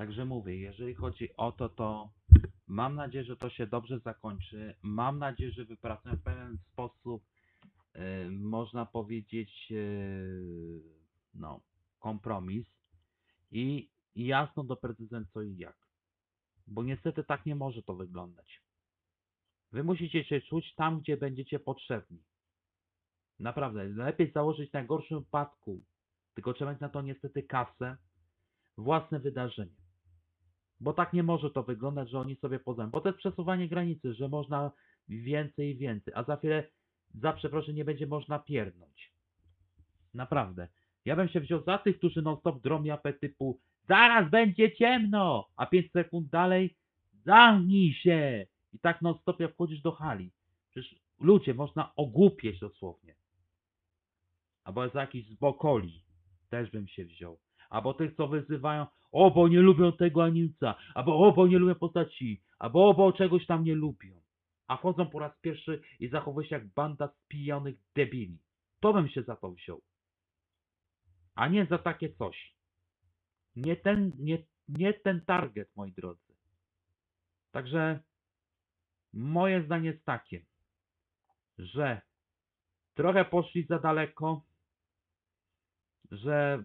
Także mówię, jeżeli chodzi o to, to mam nadzieję, że to się dobrze zakończy. Mam nadzieję, że wypracuję w pewien sposób, e, można powiedzieć, e, no, kompromis i jasno doprecyzuję co i jak. Bo niestety tak nie może to wyglądać. Wy musicie się czuć tam, gdzie będziecie potrzebni. Naprawdę, lepiej założyć w najgorszym wypadku, tylko trzeba mieć na to niestety kasę, własne wydarzenie. Bo tak nie może to wyglądać, że oni sobie pozwolą. Bo to jest przesuwanie granicy, że można więcej i więcej, a za chwilę, za przeproszenie, nie będzie można pierdnąć. Naprawdę. Ja bym się wziął za tych, którzy non-stop japę typu zaraz będzie ciemno, a 5 sekund dalej zamknij się i tak non-stop jak wchodzisz do hali. Przecież ludzie, można ogłupieć dosłownie. Albo za jakiś zbokoli też bym się wziął. Albo tych, co wyzywają, o, bo nie lubią tego animca, albo o, bo nie lubią postaci, albo o, bo czegoś tam nie lubią. A chodzą po raz pierwszy i zachowują się jak banda spijonych debili. To bym się za to wziął. A nie za takie coś. Nie ten, nie, nie ten target, moi drodzy. Także moje zdanie jest takie, że trochę poszli za daleko, że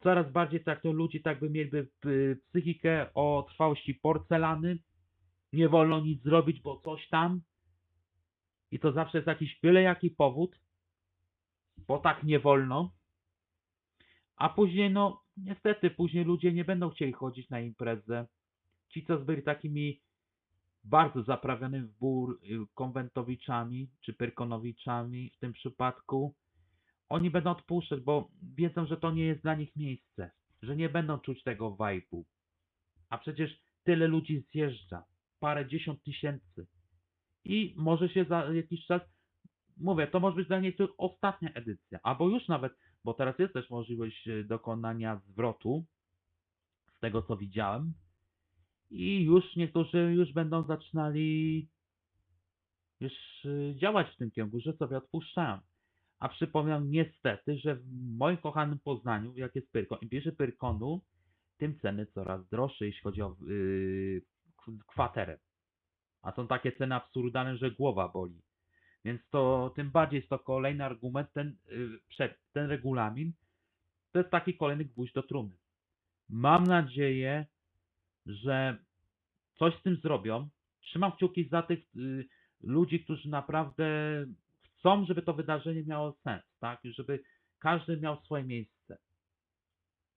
coraz bardziej traktują ludzi tak by mieliby y, psychikę o trwałości porcelany. Nie wolno nic zrobić, bo coś tam. I to zawsze jest jakiś byle jaki powód, bo tak nie wolno. A później, no, niestety, później ludzie nie będą chcieli chodzić na imprezę. Ci, co byli takimi bardzo zaprawionymi w bór y, konwentowiczami, czy pyrkonowiczami w tym przypadku, oni będą odpuszczać, bo wiedzą, że to nie jest dla nich miejsce, że nie będą czuć tego vibe'u. A przecież tyle ludzi zjeżdża, parę dziesiąt tysięcy. I może się za jakiś czas, mówię, to może być dla niektórych ostatnia edycja, albo już nawet, bo teraz jest też możliwość e, dokonania zwrotu, z tego co widziałem. I już niektórzy już będą zaczynali już e, działać w tym kierunku, że sobie odpuszczają. A przypominam niestety, że w moim kochanym Poznaniu, jak jest Pyrkon, im bliżej Pyrkonu, tym ceny coraz droższe, jeśli chodzi o yy, kwaterę. A są takie ceny absurdalne, że głowa boli. Więc to tym bardziej jest to kolejny argument, ten, yy, przed, ten regulamin, to jest taki kolejny gwóźdź do trumny. Mam nadzieję, że coś z tym zrobią. Trzymam kciuki za tych yy, ludzi, którzy naprawdę chcą, żeby to wydarzenie miało sens, tak? Żeby każdy miał swoje miejsce.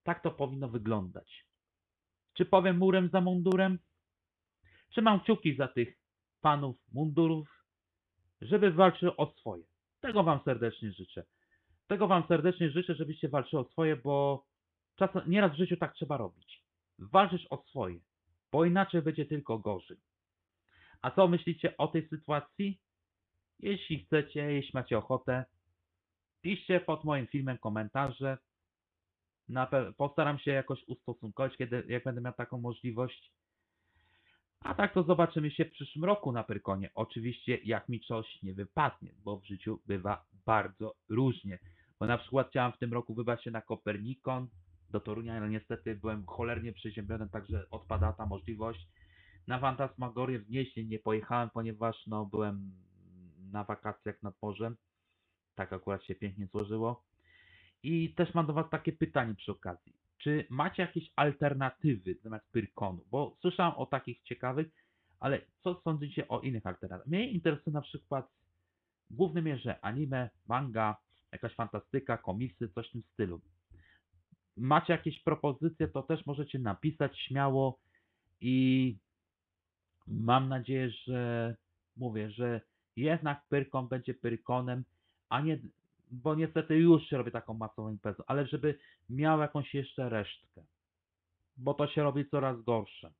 Tak to powinno wyglądać. Czy powiem murem za mundurem? Trzymam kciuki za tych panów mundurów, żeby walczyły o swoje. Tego wam serdecznie życzę. Tego wam serdecznie życzę, żebyście walczyli o swoje, bo czasem, nieraz w życiu tak trzeba robić. Walczyć o swoje, bo inaczej będzie tylko gorzej. A co myślicie o tej sytuacji? Jeśli chcecie, jeśli macie ochotę, piszcie pod moim filmem komentarze. Postaram się jakoś ustosunkować, kiedy, jak będę miał taką możliwość. A tak to zobaczymy się w przyszłym roku na Pyrkonie. Oczywiście jak mi coś nie wypadnie, bo w życiu bywa bardzo różnie. Bo na przykład chciałem w tym roku wybrać się na Kopernikon do Torunia, ale niestety byłem cholernie przeziębiony, także odpada ta możliwość. Na Fantasmagorię w Gnieźnie nie pojechałem, ponieważ no, byłem na wakacjach nad morzem. Tak akurat się pięknie złożyło. I też mam do Was takie pytanie przy okazji. Czy macie jakieś alternatywy zamiast Pyrkonu? Bo słyszałem o takich ciekawych, ale co sądzicie o innych alternatywach? Mnie interesuje na przykład w głównej mierze anime, manga, jakaś fantastyka, komiksy, coś w tym stylu. Macie jakieś propozycje, to też możecie napisać śmiało i mam nadzieję, że mówię, że jednak Pyrkon będzie Pyrkonem, a nie, bo niestety już się robi taką masową imprezą, ale żeby miał jakąś jeszcze resztkę, bo to się robi coraz gorsze.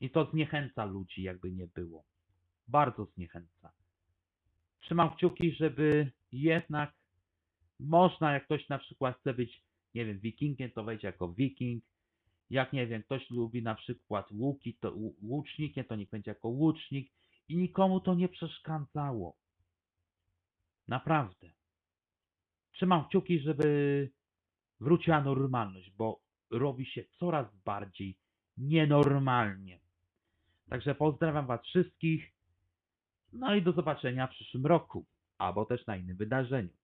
I to zniechęca ludzi, jakby nie było. Bardzo zniechęca. Trzymam kciuki, żeby jednak można, jak ktoś na przykład chce być, nie wiem, wikingiem, to wejdzie jako wiking. Jak nie wiem, ktoś lubi na przykład łuki, to łu- łucznikiem, to niech będzie jako łucznik i nikomu to nie przeszkadzało. Naprawdę. Trzymam kciuki, żeby wróciła normalność, bo robi się coraz bardziej nienormalnie. Także pozdrawiam Was wszystkich. No i do zobaczenia w przyszłym roku, albo też na innym wydarzeniu.